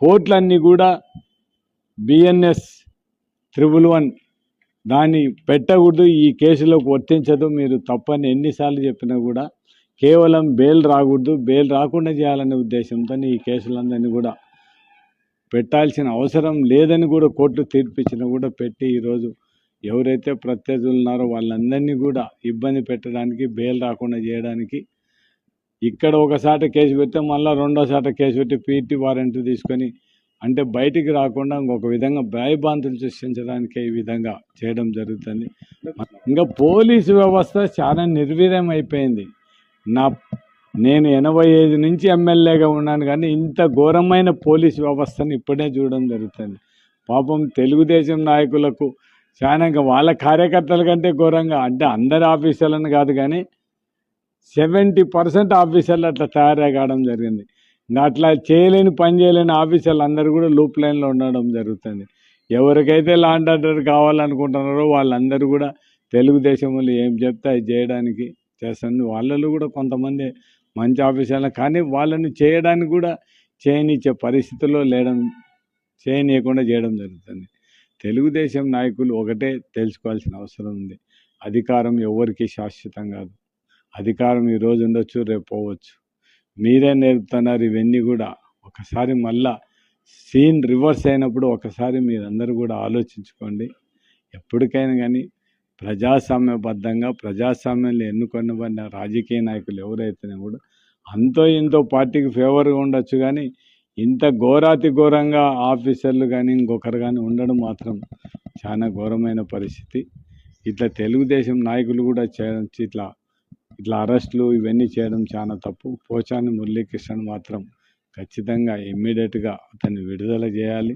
కోట్లన్నీ కూడా BNS triple one. దాన్ని పెట్టకూడదు ఈ కేసులోకి వర్తించదు. మీరు తప్పని ఎన్నిసార్లు చెప్పినా కూడా కేవలం బెయిల్ రాకూడదు. బెయిల్ రాకుండా చేయాలనే ఉద్దేశంతో ఈ కేసులందరినీ కూడా పెట్టాల్సిన అవసరం లేదని కూడా కోర్టు తీర్పిచ్చినా కూడా పెట్టి ఈరోజు ఎవరైతే ప్రత్యర్థులు ఉన్నారో వాళ్ళందరినీ కూడా ఇబ్బంది పెట్టడానికి బెయిల్ రాకుండా చేయడానికి ఇక్కడ ఒకసారి కేసు పెడితే మళ్ళీ రెండోసారి కేసు పెట్టి పీటీ వారెంట్ తీసుకొని అంటే బయటికి రాకుండా ఇంకొక విధంగా భయభాంతులు సృష్టించడానికి ఈ విధంగా చేయడం జరుగుతుంది. ఇంకా పోలీసు వ్యవస్థ చాలా నిర్వీర్యం అయిపోయింది నా నేను ఎనభై ఐదు నుంచి ఎమ్మెల్యేగా ఉన్నాను కానీ ఇంత ఘోరమైన పోలీస్ వ్యవస్థను ఇప్పుడే చూడడం జరుగుతుంది. పాపం తెలుగుదేశం నాయకులకు చాలా ఇంకా వాళ్ళ కార్యకర్తల కంటే ఘోరంగా అంటే అందరి ఆఫీసర్లను కాదు కానీ సెవెంటీ పర్సెంట్ ఆఫీసర్లు అట్లా తయారై కావడం జరిగింది. ఇంకా అట్లా చేయలేని పని చేయలేని ఆఫీసర్లు అందరూ కూడా లూప్ లైన్లో ఉండడం జరుగుతుంది. ఎవరికైతే లాండ్ ఆర్డర్ కావాలనుకుంటున్నారో వాళ్ళందరూ కూడా తెలుగుదేశం వాళ్ళు ఏం చెప్తే అది చేయడానికి చేస్తుంది. వాళ్ళలో కూడా కొంతమంది మంచి ఆఫీసర్లు కానీ వాళ్ళని చేయడానికి కూడా చేయనిచ్చే పరిస్థితుల్లో లేడం చేయనీయకుండా చేయడం జరుగుతుంది. తెలుగుదేశం నాయకులు ఒకటే తెలుసుకోవాల్సిన అవసరం ఉంది. అధికారం ఎవరికి శాశ్వతం కాదు. అధికారం ఈ రోజు ఉండొచ్చు రేపు పోవచ్చు. మీరే నేర్పుతున్నారు ఇవన్నీ కూడా. ఒకసారి మళ్ళా సీన్ రివర్స్ అయినప్పుడు ఒకసారి మీరందరూ కూడా ఆలోచించుకోండి. ఎప్పటికైనా కానీ ప్రజాస్వామ్యబద్ధంగా ప్రజాస్వామ్యంలో ఎన్నుకొనబడిన రాజకీయ నాయకులు ఎవరైతేనే కూడా అంతో ఇంతో పార్టీకి ఫేవర్గా ఉండొచ్చు కానీ ఇంత ఘోరాతి ఘోరంగా ఆఫీసర్లు కానీ ఇంకొకరు కానీ ఉండడం మాత్రం చాలా ఘోరమైన పరిస్థితి. ఇట్లా తెలుగుదేశం నాయకులు కూడా చేయడం ఇట్లా ఇట్లా అరెస్టులు ఇవన్నీ చేయడం చాలా తప్పు. పోచాని మురళీకృష్ణన్ మాత్రం ఖచ్చితంగా ఇమ్మీడియట్గా అతన్ని విడుదల చేయాలి.